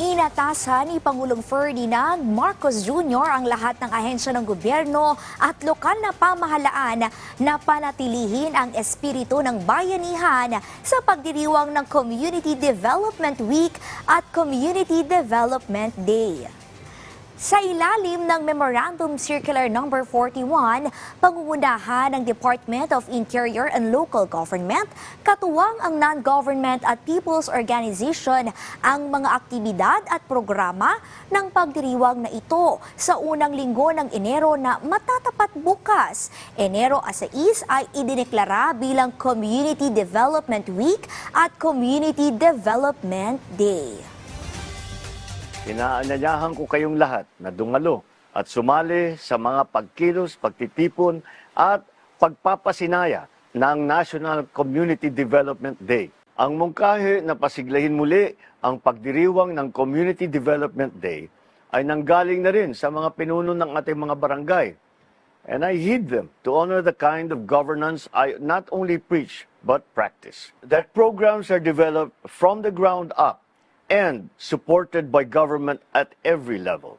Inatasan ni Pangulong Ferdinand Marcos Jr. ang lahat ng ahensya ng gobyerno at lokal na pamahalaan na panatilihin ang espiritu ng bayanihan sa pagdiriwang ng Community Development Week at Community Development Day. Sa ilalim ng Memorandum Circular No. 41, pangungunahan ng Department of Interior and Local Government, katuwang ang non-government at people's organization ang mga aktibidad at programa ng pagdiriwang na ito sa unang linggo ng Enero na matatapat bukas. Enero 6 ay idineklara bilang Community Development Week at Community Development Day. Inaanyayahan ko kayong lahat na dumalo at sumali sa mga pagkilos, pagtitipon at pagpapasinaya ng National Community Development Day. Ang mungkahi na pasiglahin muli ang pagdiriwang ng Community Development Day ay nanggaling na rin sa mga pinuno ng ating mga barangay. And I heed them to honor the kind of governance I not only preach but practice. That programs are developed from the ground up and supported by government at every level.